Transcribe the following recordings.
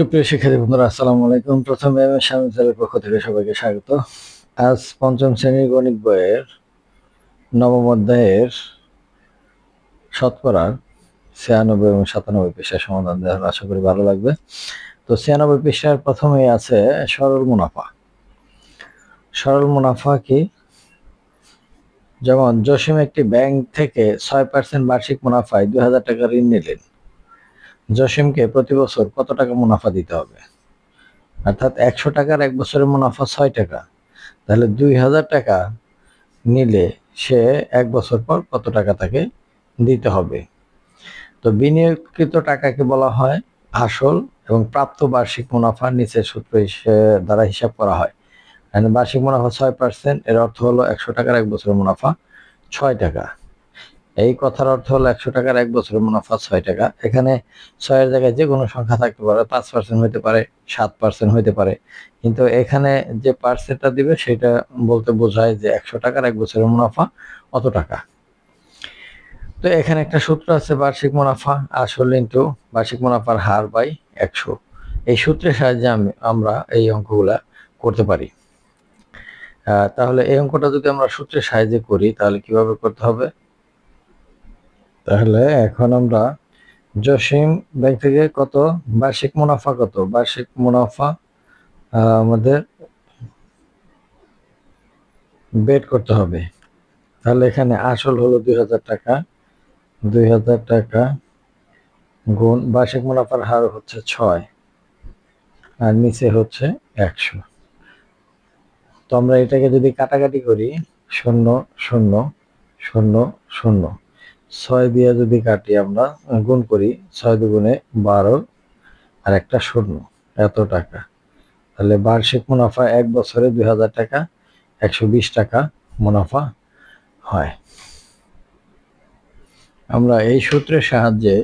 সুপ্রিয় শিক্ষার্থী বন্ধুরা, আসসালামু আলাইকুম। প্রথমে আমি স্বামীদের পক্ষ থেকে সবাইকে স্বাগত। আজ পঞ্চম শ্রেণির গণিত বইয়ের নবম অধ্যায়ের শতকরার ছিয়ানব্বই এবং সাতানব্বই পৃষ্ঠার সমাধান দেওয়া হলো। আশা করি ভালো লাগবে। তো ছিয়ানব্বই পৃষ্ঠার প্রথমেই আছে সরল মুনাফা। সরল মুনাফা কি? যেমন, জসিম একটি ব্যাংক থেকে ছয় পার্সেন্ট বার্ষিক মুনাফায় দুই হাজার টাকা ঋণ নিলেন। জসিমকে প্রতি বছর কত টাকা মুনাফা দিতে হবে? অর্থাৎ একশো টাকার এক বছরের মুনাফা ছয় টাকা। তাহলে দুই হাজার টাকা নিলে সে এক বছর পর কত টাকা তাকে দিতে হবে? তো বিনিয়োগকৃত টাকাকে বলা হয় আসল এবং প্রাপ্ত বার্ষিক মুনাফা নিচের সূত্র দ্বারা হিসাব করা হয়। বার্ষিক মুনাফা ছয় পার্সেন্ট এর অর্থ হলো একশো টাকার এক বছরের মুনাফা ছয় টাকা। এই কথার অর্থ হলো একশো টাকার এক বছরের মুনাফা ছয় টাকা। এখানে ছয়ের জায়গায় যে কোনো সংখ্যা থাকতে পারে, পাঁচ পার্সেন্ট হইতে পারে, সাত পার্সেন্ট হইতে পারে। কিন্তু এখানে যে পার্সেন্টটা দিবে সেটা বলতে বোঝায় যে একশো টাকার এক বছরের মুনাফা অত টাকা। তো এখানে একটা সূত্র আছে বার্ষিক মুনাফা। আসল ইন্টু বার্ষিক মুনাফার হার বাই একশো। এই সূত্রের সাহায্যে আমি, আমরা এই অঙ্কগুলা করতে পারি। তাহলে এই অঙ্কটা যদি আমরা সূত্রের সাহায্যে করি, তাহলে কীভাবে করতে হবে? তাহলে এখন আমরা জসিম ব্যাংক থেকে কত? বার্ষিক মুনাফা কত? বার্ষিক মুনাফা আমাদের বের করতে হবে। তাহলে এখানে আসল হলো দুই হাজার টাকা। দুই হাজার টাকা গুণ বার্ষিক মুনাফার হার হচ্ছে ছয় আর নিচে হচ্ছে একশো। তো আমরা এটাকে যদি কাটাকাটি করি, শূন্য শূন্য শূন্য শূন্য। ছয় দিয়ে যদি কাটি আমরা গুণ করি ছয় দুগুণে বারো, আর একটা শূন্য, এত টাকা। তাহলে বার্ষিক মুনাফা এক বছরে দুই হাজার টাকা, একশো বিশ টাকা মুনাফা হয়। আমরা এই সূত্রের সাহায্যে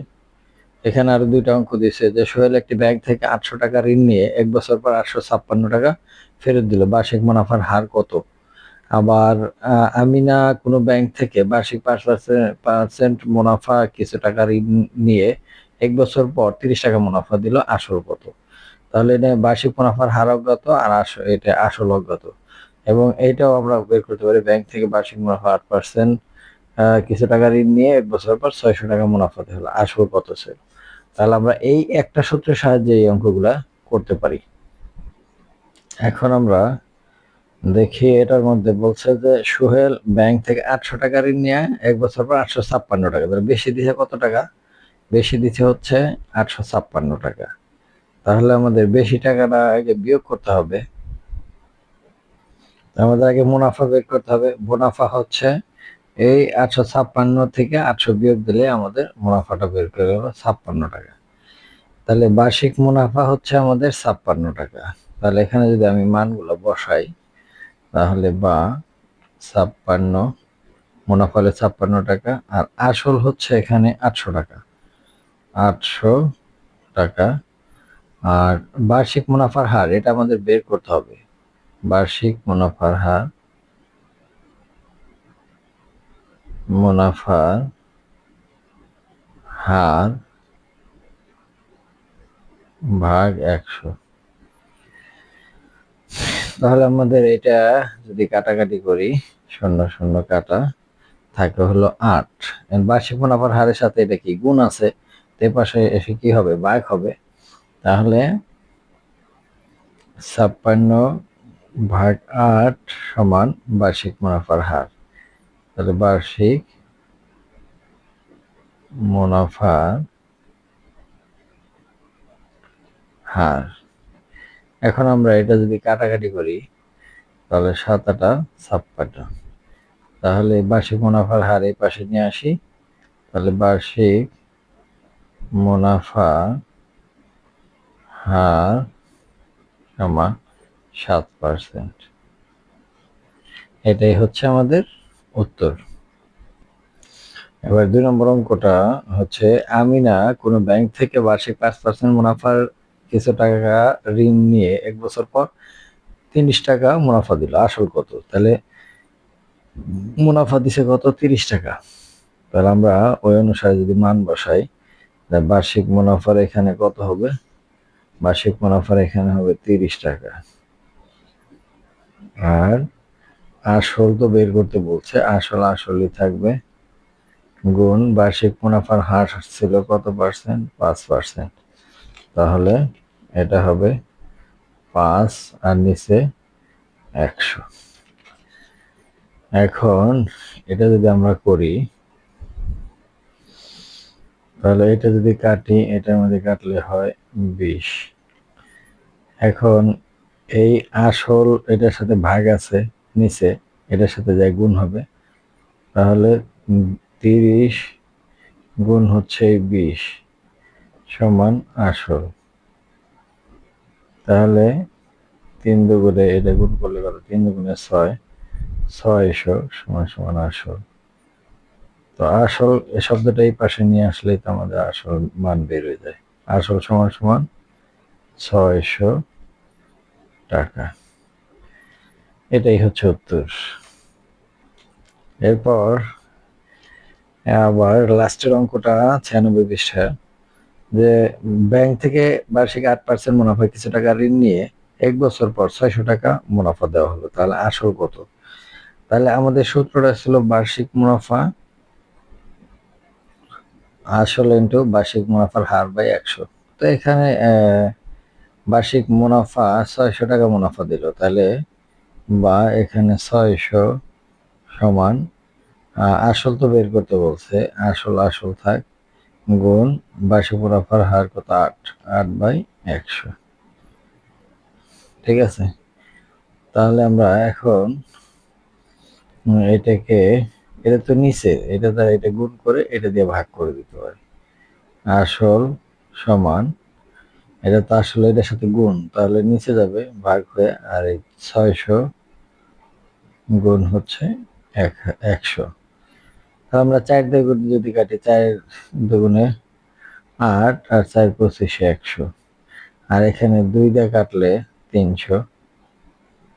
এখানে আরও দুইটা অঙ্ক দিয়েছে যে সোহেল একটি ব্যাংক থেকে আটশো টাকা ঋণ নিয়ে এক বছর পর আটশো ছাপ্পান্ন টাকা ফেরত দিল। বার্ষিক মুনাফার হার কত? আবার আমিনা কোনো ব্যাংক থেকে বার্ষিক পাঁচ পার্সেন্ট মুনাফা কিছু টাকা ঋণ নিয়ে এক বছর পর তিরিশ টাকা মুনাফা দিল আসল কত। তাহলে এটা বার্ষিক মুনাফার হার অজ্ঞাত আর এটা আসল অজ্ঞাত। এবং এইটাও আমরা বের করতে পারি ব্যাংক থেকে বার্ষিক মুনাফা আট পার্সেন্ট কিছু টাকা ঋণ নিয়ে এক বছর পর ছয়শো টাকা মুনাফা হলো আসল কত ছিল। তাহলে আমরা এই একটা সূত্রের সাহায্যে এই অঙ্কগুলা করতে পারি। এখন আমরা দেখি এটার মধ্যে বলছে যে, সোহেল ব্যাংক থেকে আটশো টাকা ঋণ নিয়ে, এক বছর পর আটশো ছাপ্পান্ন টাকা। বেশি দিছে কত টাকা? বেশি দিছে হচ্ছে আটশো ছাপ্পান্ন টাকা। তাহলে আমাদের বেশি টাকাটা আগে বিয়োগ করতে হবে। আমাদের আগে মুনাফা বের করতে হবে। মুনাফা হচ্ছে এই আটশো ছাপ্পান্ন থেকে আটশো বিয়োগ দিলে আমাদের মুনাফাটা বের করে গেল ছাপ্পান্ন টাকা। তাহলে বার্ষিক মুনাফা হচ্ছে আমাদের ছাপ্পান্ন টাকা। তাহলে এখানে যদি আমি মানগুলো বসাই তাহলে বা ছাপ্পান্ন মুনাফা হলে ছাপ্পান্ন টাকা, আর আসল হচ্ছে এখানে আটশো টাকা। আটশো টাকা। আর বার্ষিক মুনাফার হার, এটা আমাদের বের করতে হবে। বার্ষিক মুনাফার হার মুনাফার হার ভাগ একশো। তাহলে আমাদের এটা যদি কাটাকাটি করি, শূন্য শূন্য কাটা, থাকে হলো আট। বার্ষিক মুনাফার হারের সাথে এটা কি গুণ আছে? তে পাশে এসে কি হবে? ভাগ হবে। তাহলে ছাপ্পান্ন ভাগ আট সমান বার্ষিক মুনাফার হার। তাহলে বার্ষিক মুনাফার হার এখন আমরা এটা যদি কাটাকাটি করি, তাহলে সাত আটা ছাপ্পান্ন। তাহলে বার্ষিক মুনাফার হার এই পাশে নিয়ে আসি। তাহলে বার্ষিক মুনাফা হার সমান সাত পার্সেন্ট। এটাই হচ্ছে আমাদের উত্তর। এবার দুই নম্বর অঙ্কটা হচ্ছে আমিনা কোনো ব্যাংক থেকে বার্ষিক পাঁচ পার্সেন্ট মুনাফার কিছু টাকা ঋণ নিয়ে এক বছর পর তিরিশ টাকা মুনাফা দিল। আসল কত? তাহলে মুনাফা দিছে কত? তিরিশ টাকা। তাহলে আমরা ওই অনুসারে যদি মান বসাই বার্ষিক মুনাফার এখানে কত হবে? বার্ষিক মুনাফার এখানে হবে তিরিশ টাকা। আর আসল তো বের করতে বলছে, আসল আসলই থাকবে গুণ বার্ষিক মুনাফার হার ছিল কত পার্সেন্ট পাঁচ পার্সেন্ট তাহলে এটা হবে পাঁচ আর নিচে একশো। এখন এটা যদি আমরা করি, তাহলে এটা যদি কাটি, এটার মধ্যে কাটলে হয় বিশ। এখন এই আসল এটার সাথে ভাগ আছে নিচে, এটার সাথে যাই গুণ হবে, তাহলে তিরিশ গুণ হচ্ছে বিশ। সমান আসল। তাহলে তিন দুগুণে এটা গুণ করলে কত? তিন দুগুণে ছয়। ছয়শো সমান সমান আসল। তো আসল এ শব্দটা এই পাশে নিয়ে আসলেই তো আমাদের আসল মান বের হয়ে যায়। আসল সমান সমান ছয়শো টাকা। এটাই হচ্ছে উত্তর। এরপর, আবার লাস্টের অঙ্কটা ছিয়ানব্বই পৃষ্ঠা যে ব্যাংক থেকে বার্ষিক আট পার্সেন্ট মুনাফা কিছু টাকা ঋণ নিয়ে এক বছর পর ছয়শো টাকা মুনাফা দেওয়া হলো। তাহলে আসল কত? তাহলে আমাদের সূত্রটা ছিল বার্ষিক মুনাফা আসল ইন্টু বার্ষিক মুনাফার হার বাই একশো। তো এখানে বার্ষিক মুনাফা ছয়শো টাকা মুনাফা দিল। তাহলে বা এখানে ছয়শো সমান আসল তো বের করতে বলছে, আসল আসল থাক। গুণ বার্ষিক মুনাফার হার কত? আট। আট বাই একশো। ঠিক আছে? তাহলে আমরা এখন এটাকে, এটা তো নিচে, এটা দ্বারা এটা গুণ করে এটা দিয়ে ভাগ করে দিতে পারি। আসল সমান, এটা তো আসলে এটার সাথে গুণ, তাহলে নিচে যাবে ভাগ হয়ে, আর এই ছয়শো গুণ হচ্ছে এক, একশো। তাহলে আমরা চার দুগুণ যদি কাটি, চার দুগুণে আট আর চার পঁচিশে একশো। আর এখানে দুই দিয়ে কাটলে তিনশো।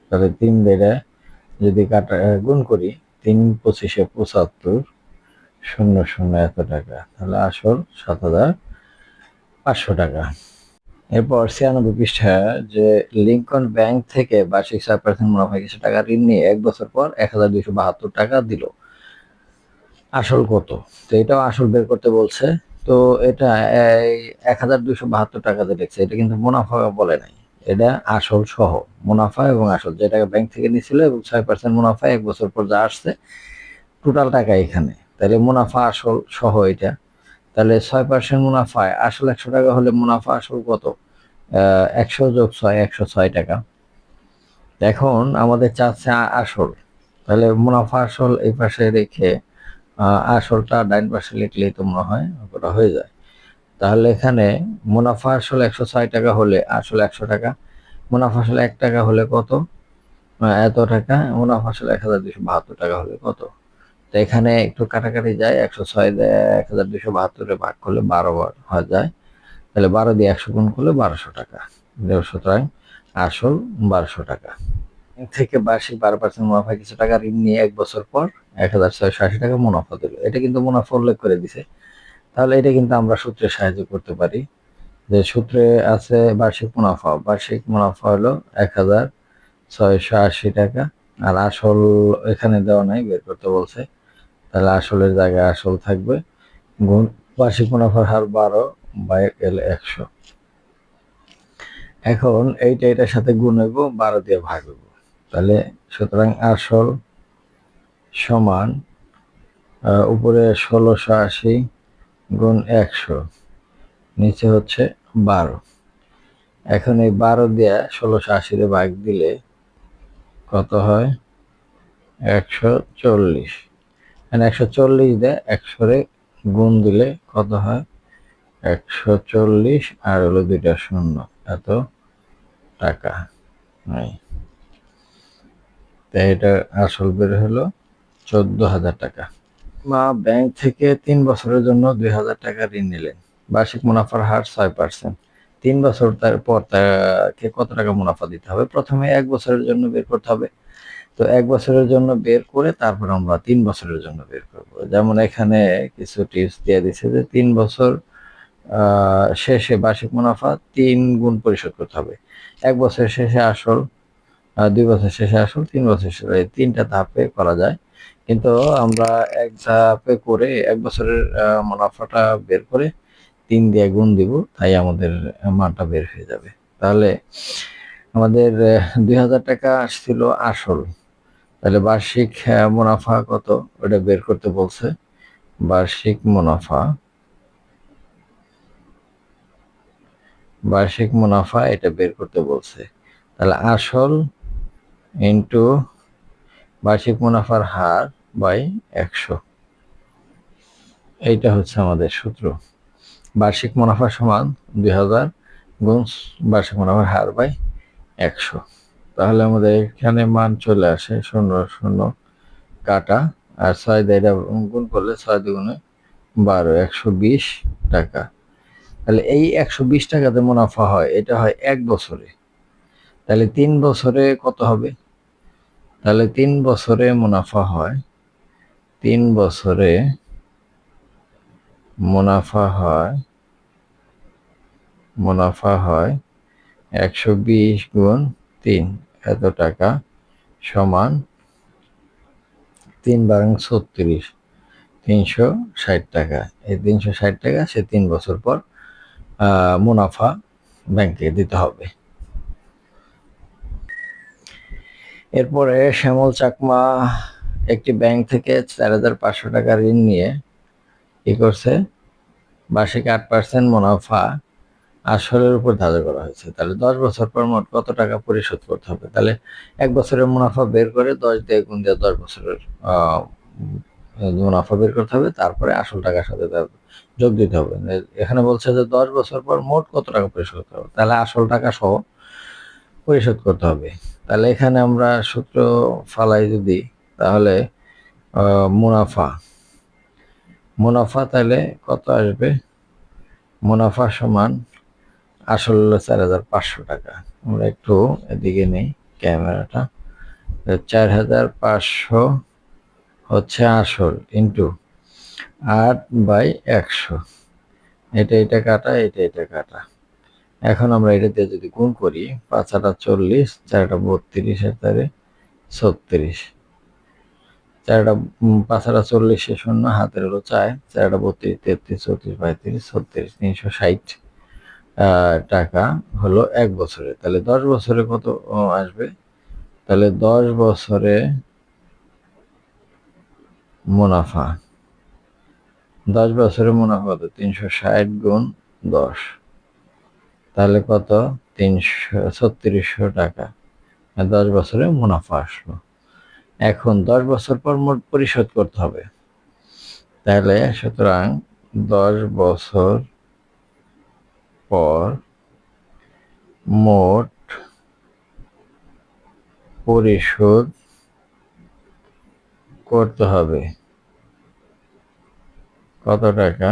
তাহলে তিন দিয়ে যদি কাটা, গুণ করি, তিন পঁচিশে পঁচাত্তর, শূন্য শূন্য এত টাকা। তাহলে আসল সাত হাজার পাঁচশো টাকা। এরপর ছিয়ানব্বই পৃষ্ঠা, যে লিঙ্কন ব্যাংক থেকে বার্ষিক ছয় পার্সেন্ট মুনাফা কিছু টাকা ঋণ নিয়ে এক বছর পর এক হাজার দুইশো বাহাত্তর টাকা দিল। আসল কত? তো এটাও আসল বের করতে বলছে। তো এটা এক হাজার দুইশো বাহাত্তর টাকাতে লিখছে এটা কিন্তু মুনাফা বলে নাই। এটা আসল সহ, মুনাফা এবং আসল। যেটাকে ব্যাংক থেকে নিয়েছিল এবং ছয় পার্সেন্ট মুনাফা এক বছর পর যা আসছে টোটাল টাকা এখানে। তাহলে মুনাফা আসল সহ এটা। তাহলে ছয় পার্সেন্ট মুনাফায় আসল একশো টাকা হলে মুনাফা আসল কত? একশো যোগ ছয়, একশো ছয় টাকা। এখন আমাদের চাচ্ছে আসল। তাহলে মুনাফা আসল এই পাশে রেখে আসলটা ডাইন পাশে লিখলেই তো মনে হয় ওটা হয়ে যায়। তাহলে এখানে মুনাফা আসলে একশো ছয় টাকা হলে আসলে একশো টাকা, মুনাফা আসলে এক টাকা হলে কত? এত টাকা, মুনাফা আসলে এক হাজার দুশো বাহাত্তর টাকা হলে কত? তো এখানে একটু কাটাকাটি যায়, একশো ছয় এক হাজার দুশো বাহাত্তরে ভাগ করলে বারো বার হয়ে যায়। তাহলে বারো দিয়ে একশো গুণ করলে বারোশো টাকা। সুতরাং আসল বারোশো টাকা। থেকে বার্ষিক বারো পার্সেন্ট মুনাফা কিছু টাকা ঋণ নিয়ে এক বছর পর এক হাজার ছয়শো আশি টাকা মুনাফা দিল। এটা কিন্তু মুনাফা উল্লেখ করে দিছে। তাহলে এটা কিন্তু আমরা সূত্রে সাহায্য করতে পারি যে সূত্রে আছে বার্ষিক মুনাফা। বার্ষিক মুনাফা হলো এক হাজার ছয়শো আশি টাকা। আর আসল এখানে দেওয়া নাই, বের করতে বলছে। তাহলে আসলের জায়গায় আসল থাকবে। গুণ, বার্ষিক মুনাফার হার বারো বাই এল একশো। এখন এইটা এটার সাথে গুণ হইব, বারো দিয়ে ভাগ হইব। তাহলে সুতরাং আসল সমান উপরে ষোলোশো আশি গুণ একশো, নিচে হচ্ছে বারো। এখন এই বারো দিয়ে ষোলোশো আশিতে ভাগ দিলে কত হয়? একশো চল্লিশ। একশো চল্লিশ দেয় একশোরে গুণ দিলে কত হয়? একশো চল্লিশ আর হলো দুইটা শূন্য। এত টাকা। তাই এটা আসল বের হলো চোদ্দ হাজার টাকা। মা ব্যাংক থেকে তিন বছরের জন্য দুই হাজার টাকা ঋণ নিলেন। বার্ষিক মুনাফার হার ছয় পার্সেন্ট তিন বছর তার পর তাকে কত টাকা মুনাফা দিতে হবে? প্রথমে এক বছরের জন্য বের করতে হবে। তো এক বছরের জন্য বের করে তারপর আমরা তিন বছরের জন্য বের করব। যেমন এখানে কিছু টিপস দিয়ে দিছে যে তিন বছর শেষে বার্ষিক মুনাফা তিন গুণ পরিশোধ করতে হবে। এক বছরের শেষে আসল দুই বছর শেষে আসল তিন বছর শেষে তিনটা ধাপে করা যায়। কিন্তু আমরা এক ধাপে করে এক বছরের মুনাফাটা বের করে তিন দিয়ে গুণ দিব, তাই আমাদের মানটা বের হয়ে যাবে। তাহলে আমাদের দুই হাজার টাকা আসছিল আসল। তাহলে বার্ষিক মুনাফা কত? ওটা বের করতে বলছে। বার্ষিক মুনাফা বার্ষিক মুনাফা এটা বের করতে বলছে। তাহলে আসল ইন্টু বার্ষিক মুনাফার হার বাই একশো। এইটা হচ্ছে আমাদের সূত্র। বার্ষিক মুনাফা সমান দুই হাজার গুণ বার্ষিক মুনাফার হার বাই একশো। তাহলে আমাদের এখানে মান চলে আসে শূন্য শূন্য কাটা, আর ছয় এটা গুণ করলে ছয় দুগুণে বারো, একশো বিশ টাকা। তাহলে এই একশো বিশ টাকাতে মুনাফা হয়, এটা হয় এক বছরে। তাহলে তিন বছরে কত হবে? তাহলে তিন বছরে মুনাফা হয়, তিন বছরে মুনাফা হয় মুনাফা হয় একশো বিশ গুণ তিন। এত টাকা সমান তিন বারং ছত্রিশ, তিনশো ষাট টাকা। এই তিনশো ষাট টাকা সে তিন বছর পর মুনাফা ব্যাংকে দিতে হবে। এরপরে শ্যামল চাকমা একটি ব্যাংক থেকে চার হাজার পাঁচশো টাকা ঋণ নিয়ে কি করছে। বার্ষিক আট পার্সেন্ট মুনাফা আসলের উপর ধার্য করা হয়েছে। তাহলে দশ বছর পর মোট কত টাকা পরিশোধ করতে হবে? তাহলে এক বছরের মুনাফা বের করে দশ দিয়ে গুণ দিয়ে দশ বছরের মুনাফা বের করতে হবে। তারপরে আসল টাকার সাথে যোগ দিতে হবে। এখানে বলছে যে দশ বছর পর মোট কত টাকা পরিশোধ করতে হবে? তাহলে আসল টাকা সহ পরিশোধ করতে হবে। তাহলে এখানে আমরা সূত্র ফালাই যদি, তাহলে মুনাফা। মুনাফা তাহলে কত আসবে? মুনাফা সমান আসল হলো চার হাজার পাঁচশো টাকা। আমরা একটু এদিকে নেই ক্যামেরাটা। চার হাজার পাঁচশো হচ্ছে আসল ইন্টু আট বাই একশো। এটা এটা কাটা, এটা এটা কাটা। এখন আমরা এটা দিয়ে যদি গুণ করি, পাঁচ আটা চল্লিশ চারটা বত্রিশ আর তারে ছত্রিশ। চারটা পাঁচ আটা চল্লিশে শূন্য, হাতের হলো চার চারটা বত্রিশ, তেত্রিশ, চৌত্রিশ, পঁয়ত্রিশ, ছত্রিশ, তিনশো ষাট টাকা হলো এক বছরে। তাহলে দশ বছরে কত আসবে? তাহলে দশ বছরে মুনাফা। দশ বছরে মুনাফা কত? তিনশো ষাট গুণ দশ। তাহলে কত? তিনশো, ছত্রিশশো টাকা। দশ বছরে মুনাফা আসলো। এখন দশ বছর পর মোট পরিশোধ করতে হবে। তাহলে সুতরাং দশ বছর পর মোট পরিশোধ করতে হবে। কত টাকা?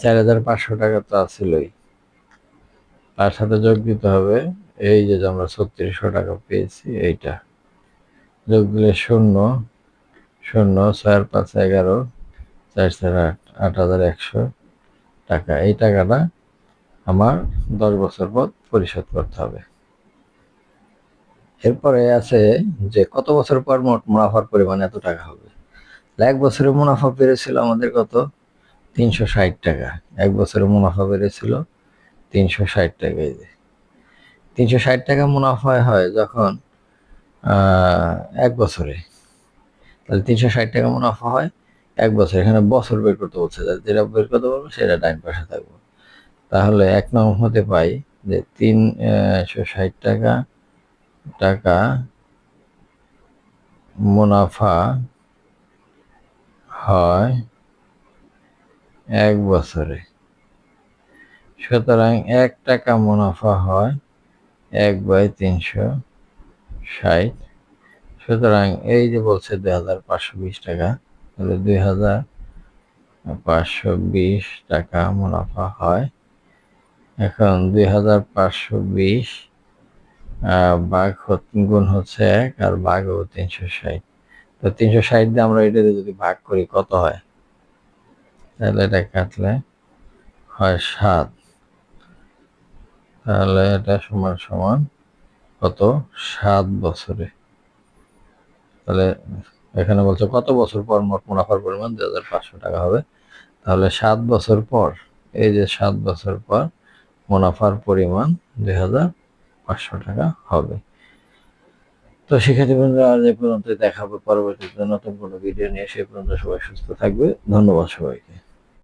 চার হাজার পাঁচশো টাকা তো আসিলই তার সাথে যোগ দিতে হবে। এই যে আমরা ছত্রিশশো টাকা পেয়েছি, এইটা। যোগ দিলে শূন্য শূন্য আর পাঁচ এগারো, চার চার আট আট হাজার একশো টাকা। এই টাকাটা আমার দশ বছর পর পরিশোধ করতে হবে। এরপরে আছে যে কত বছর পর মোট মুনাফার পরিমাণ এত টাকা হবে? এক বছরে মুনাফা বেড়েছিল আমাদের কত? তিনশো ষাট টাকা। এক বছরে মুনাফা বেড়েছিল তিনশো ষাট টাকা এই যে। তিনশো ষাট টাকা মুনাফা হয় যখন এক বছরে। তাহলে তিনশো ষাট টাকা মুনাফা হয় এক বছর। এখানে বছর বের করতে বলছে যেটা বের করতে বলব সেটা ডাইন পাশে থাকব। তাহলে এক নম্বর হতে পাই যে তিনশো ষাট টাকা টাকা মুনাফা হয় এক বছরে। সুতরাং এক টাকা মুনাফা হয় এক বাই তিনশো ষাট। সুতরাং এই যে বলছে দুই হাজার পাঁচশো বিশ টাকা, তাহলে দুই হাজার পাঁচশো বিশ টাকা মুনাফা হয়। এখন দুই হাজার পাঁচশো বিশ বাঘ গুণ হচ্ছে এক আর বাঘ ও তিনশো ষাট। তো তিনশো ষাট দিয়ে আমরা এটা দিয়ে যদি ভাগ করি, কত হয়? তাহলে এটা কাটলে হয় সাত। তাহলে এটা সমান সমান কত? সাত বছরে। তাহলে এখানে বলছে কত বছর পর মোট মুনাফার পরিমাণ? দুই হাজার পাঁচশো টাকা হবে। তাহলে সাত বছর পর, এই যে সাত বছর পর মুনাফার পরিমাণ দুই হাজার পাঁচশো টাকা হবে। তো শিক্ষার্থী বন্ধুরা, আজ এ পর্যন্ত দেখাবো পরবর্তীতে নতুন কোনো ভিডিও নিয়ে। সে পর্যন্ত সবাই সুস্থ থাকবে। ধন্যবাদ সবাইকে।